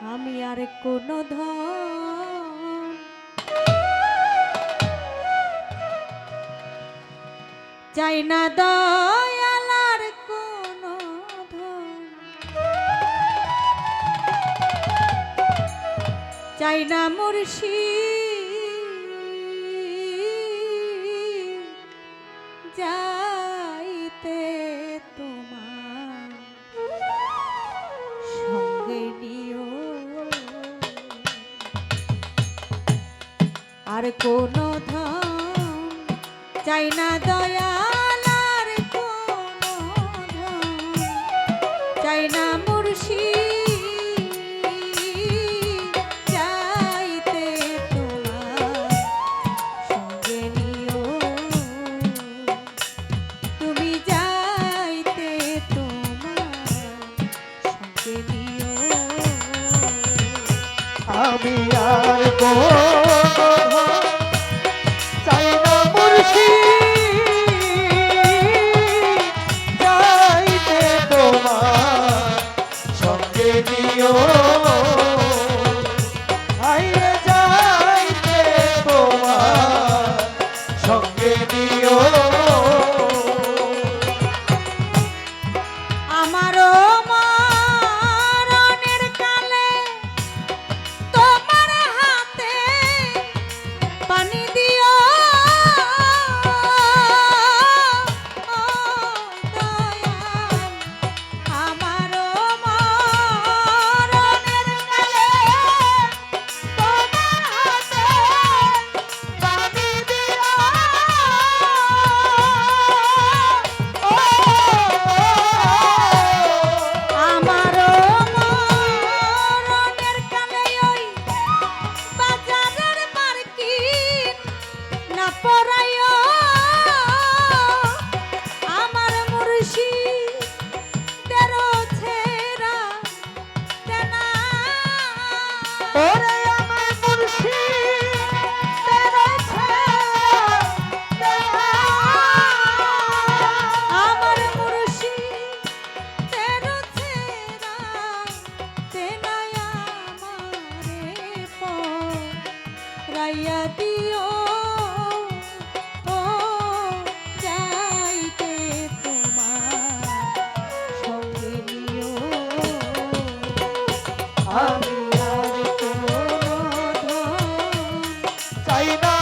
আমি আর কোনো ধন। চাই না দয়ালার কোনো ধন। চাই না মুর্শি। যাইতে কোনো ধন চাই না দয়াল কোনো চাই না মুর্শি চাইতে তোমার আমি আর কোনো সঙ্গে পরাইয়া দিও। ও চাইতে তোমার চাই না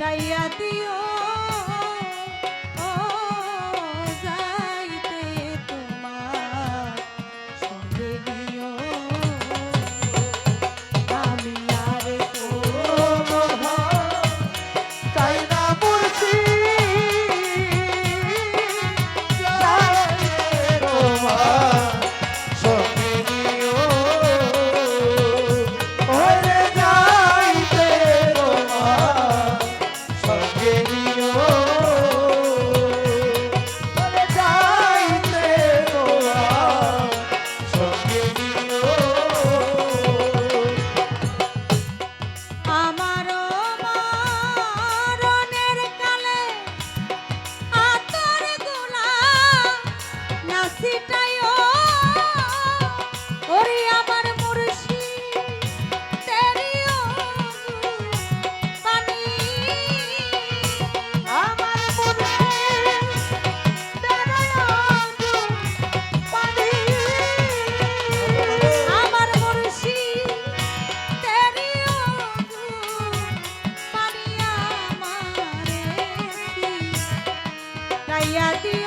তাইয়া দিও। তাইয়া দিও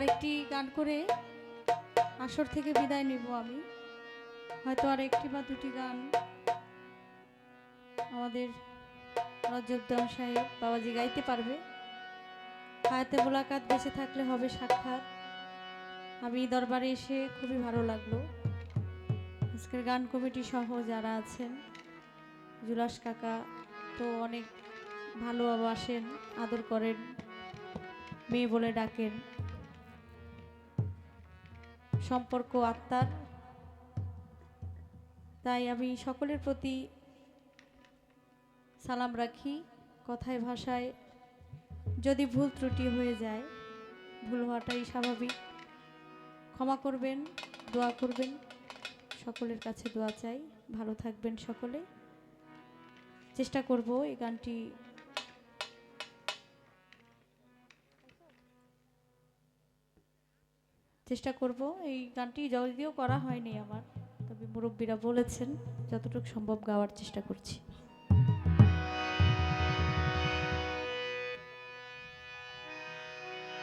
আরেকটি গান করে আসর থেকে বিদায় নিব আমি। হয়তো আর একটি বা দুটি গান আমাদের রজবদাম সাহেব বাবাজি গাইতে পারবে। হায়াতে মোলাকাত বেঁচে থাকলে হবে সাক্ষাৎ। আমি দরবারে এসে খুবই ভালো লাগল। আজকের গান কমিটি সহ যারা আছেন, জুলাস কাকা তো অনেক ভালোবাসেন আদর করেন, মেয়ে বলে ডাকেন। সম্পর্ক আত্মার। তাই আমি সকলের প্রতি সালাম রাখি কথায় ভাষায়। যদি ভুল ত্রুটি হয়ে যায়, ভুল হওয়াটাই স্বাভাবিক। ক্ষমা করবেন, দোয়া করবেন, সকলের কাছে দোয়া চাই। ভালো থাকবেন সকলে। চেষ্টা করব এই গানটি চেষ্টা করব। এই গানটি যদিও করা হয়নি আমার। তবে মুরব্বীরা বলেছেন, যতটুকু সম্ভব গাওয়ার চেষ্টা করছি।